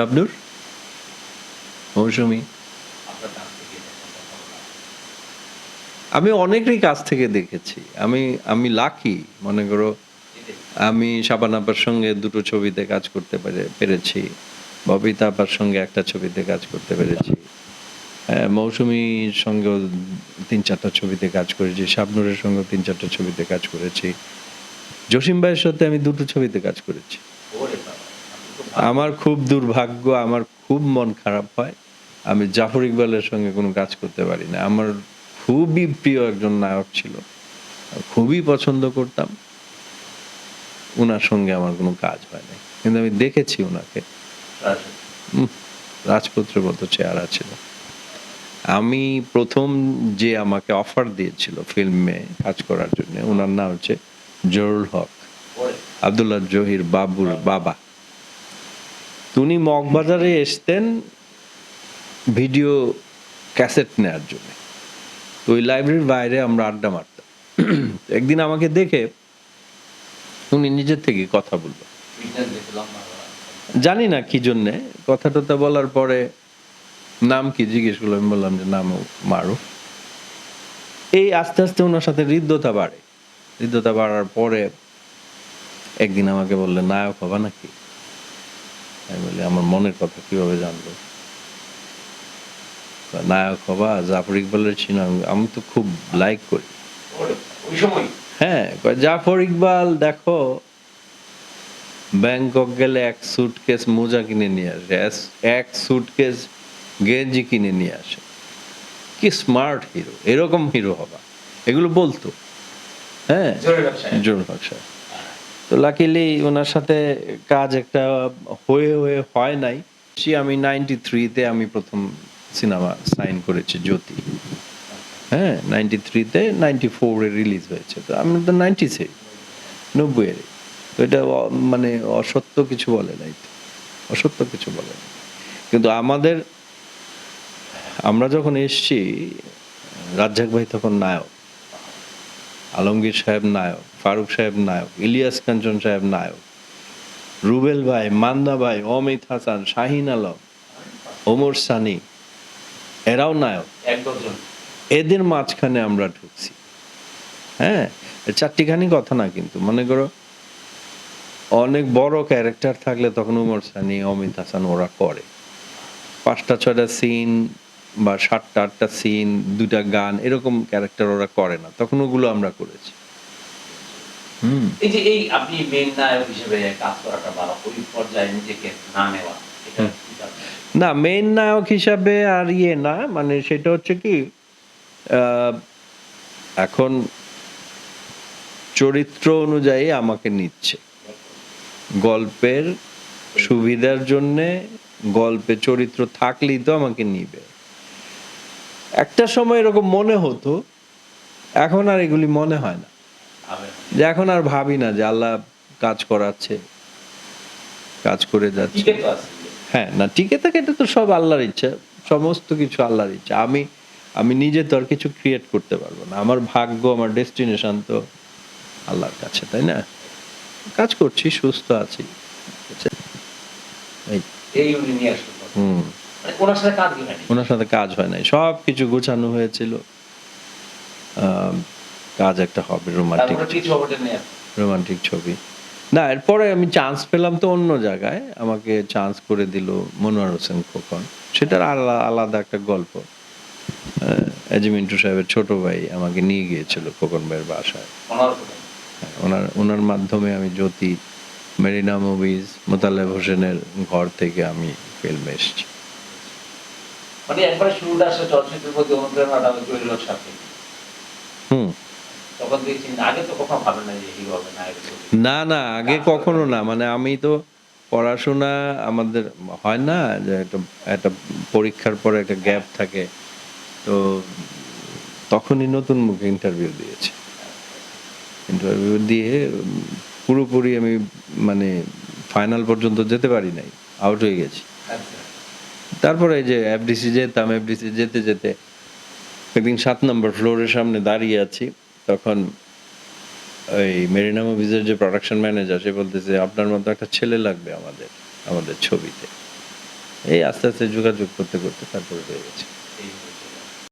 শাবনুর মৌসুমি। আমি অনেকেরই কাছ থেকে দেখেছি। আমি আমি লাকি মনে করো, আমি শাবান আপার সঙ্গে দুটো ছবিতে কাজ করতে পেরে, পেরেছি। ববিতা আপার সঙ্গে একটা ছবিতে কাজ করতে পেরেছি। হ্যাঁ মৌসুমীর সঙ্গেও তিন চারটা ছবিতে কাজ করেছি, শাবনুরের সঙ্গেও তিন চারটা ছবিতে কাজ করেছি। জসিম ভাইয়ের সাথে আমি দুটো ছবিতে কাজ করেছি। আমার খুব দুর্ভাগ্য আমার খুব মন খারাপ হয়। আমি জাফর ইকবালের সঙ্গে কোনো কাজ করতে পারি না। আমার খুবই প্রিয় একজন নায়ক ছিল। খুবই পছন্দ করতাম। ওনার সঙ্গে আমার কোনো কাজ হয় না কিন্তু আমি দেখেছি ওনাকে রাজপুত্রের মতো চেহারা ছিল। আমি প্রথম যে আমাকে অফার দিয়েছিল ফিল্মে কাজ করার জন্য ওনার নাম হচ্ছে জরুল হক। আব্দুল্লাহ জহির বাবুর বাবা। উনি মগবাজারে এসতেন ভিডিও ক্যাসেট নেওয়ার জন্য। তো ওই লাইব্রেরির বাইরে আমরা আড্ডা মারতাম। একদিন আমাকে দেখে উনি নিজের থেকে কথা বলল। জানি না কি জন্যে। কথা টথা বলার পরে নাম কি জিজ্ঞেস করল, আমি বললাম যে নাম মারুফ। এই আস্তে আস্তে ওনার সাথে হৃদ্যতা বাড়ে। হৃদ্যতা বাড়ার পরে একদিন আমাকে বললেন, নায়ক হবা নাকি? আমি বলি আমার মনের কথা কীভাবে জানলো নায়ক হবা জাফর ইকবালের সিনেমা আমি তো খুব লাইক করি। হ্যাঁ জাফর ইকবাল দেখো ব্যাংকক গেলে এক সুটকেস মোজা কিনে নিয়ে আসে এক সুটকেস গেঞ্জি কিনে নিয়ে আসে। কি স্মার্ট হিরো এরকম হিরো হবা। এগুলো বলতো। হ্যাঁ? জোরে ব্যবসা তো লাকিলি ওনার সাথে কাজ একটা হয়ে হয়ে হয় নাই। সে আমি নাইনটি থ্রিতে আমি প্রথম সিনেমা সাইন করেছি জ্যোতি। হ্যাঁ নাইনটি থ্রিতে নাইনটি ফোরে রিলিজ হয়েছে। তো আমি তো নাইনটি সিক্স নব্বইয়ের তো এটা মানে অসত্য কিছু বলে নাই অসত্য কিছু বলে নাই। কিন্তু আমাদের, আমরা যখন এসছি, রাজ্জাক ভাই তখন নায়ক। আলমগীর সাহেব নায়ক ফারুক সাহেব নায়ক ইলিয়াস কাঞ্চন সাহেব নায়ক রুবেল ভাই মান্দা ভাই অমিত হাসান শাহিন আলম ওমর সানি এরাও নায়ক। এদের মাঝখানে আমরা ঢুকছি। হ্যাঁ চারটিখানি কথা না কিন্তু মনে করো অনেক বড় ক্যারেক্টার থাকলে তখন উমর সানি অমিত হাসান ওরা করে। পাঁচটা ছয়টা সিন বা সাতটা আটটা সিন দুটা গান এরকম ক্যারেক্টার ওরা করে না। তখন ওগুলো আমরা করেছি। হুম। এই যে এই আপনি মেন নায়ক হিসেবে কাজ করাটা বা ওই পর্যায়ে নিজেকে না নেওয়া এটা কি কারণে? না মেইন নায়ক হিসাবে আর ইয়ে না মানে সেটা হচ্ছে কি আহ, এখন চরিত্র অনুযায়ী আমাকে নিচ্ছে। গল্পের সুবিধার জন্যে গল্পে চরিত্র থাকলেই তো আমাকে নিবে। একটা সময় এরকম মনে হতো এখন আর এগুলি মনে হয় না। যে এখন আর ভাবি না যে আল্লাহ কাজ করাচ্ছে কাজ করে যাচ্ছে। হ্যাঁ না টিকে থাকে এটা তো সব আল্লাহর ইচ্ছা সমস্ত কিছু আল্লাহর ইচ্ছা। আমি আমি নিজে তো আর কিছু ক্রিয়েট করতে পারব না। আমার ভাগ্য আমার ডেস্টিনেশন তো আল্লাহর কাছে তাই না? কাজ করছি সুস্থ আছি। এই হুম। ওনার সাথে কাজ ওনার সাথে কাজ হয় নাই। সব কিছু গোছানো হয়েছিল। কাজ একটা হবে রোমান্টিক রোমান্টিক ছবি। না এরপরে আমি চান্স পেলাম তো অন্য জায়গায়। আমাকে চান্স করে দিল মনোয়ার হোসেন খোকন। সেটার আলাদা আলাদা একটা গল্প। আহ, এজি সাহেবের ছোট ভাই আমাকে নিয়ে গিয়েছিল খোকন ভাইয়ের বাসায়। ওনার হ্যাঁ, ওনার ওনার মাধ্যমে আমি জ্যোতি মেরিনা মুভিজ মোতালেব হোসেনের ঘর থেকে আমি ফিল্মে এসেছি। মানে একবারে শুরুটা আসলে চলচ্চিত্রের প্রতি অনুপ্রেরণাটা আমি সাথে। হুম। তখন দেখছি আগে তো কখনো ভাবেন না যে হিরো হবে নায়ক না না আগে কখনো না মানে আমি তো পড়াশোনা আমাদের হয় না যে একটা একটা পরীক্ষার পরে একটা গ্যাপ থাকে তো তখনই নতুন মুখে ইন্টারভিউ দিয়েছি। ইন্টারভিউ দিয়ে পুরোপুরি আমি মানে ফাইনাল পর্যন্ত যেতে পারি নাই আউট হয়ে গেছি। আচ্ছা। তারপরে যে এফডিসি যেতাম এফডিসি যেতে যেতে একদিন সাত নম্বর ফ্লোরের সামনে দাঁড়িয়ে আছি, তখন ওই মেরিনা মুভিজের যে প্রোডাকশন ম্যানেজার সে বলতেছে, আপনার মতো একটা ছেলে লাগবে আমাদের আমাদের ছবিতে। এই আস্তে আস্তে যোগাযোগ করতে করতে তারপরে হয়ে গেছে।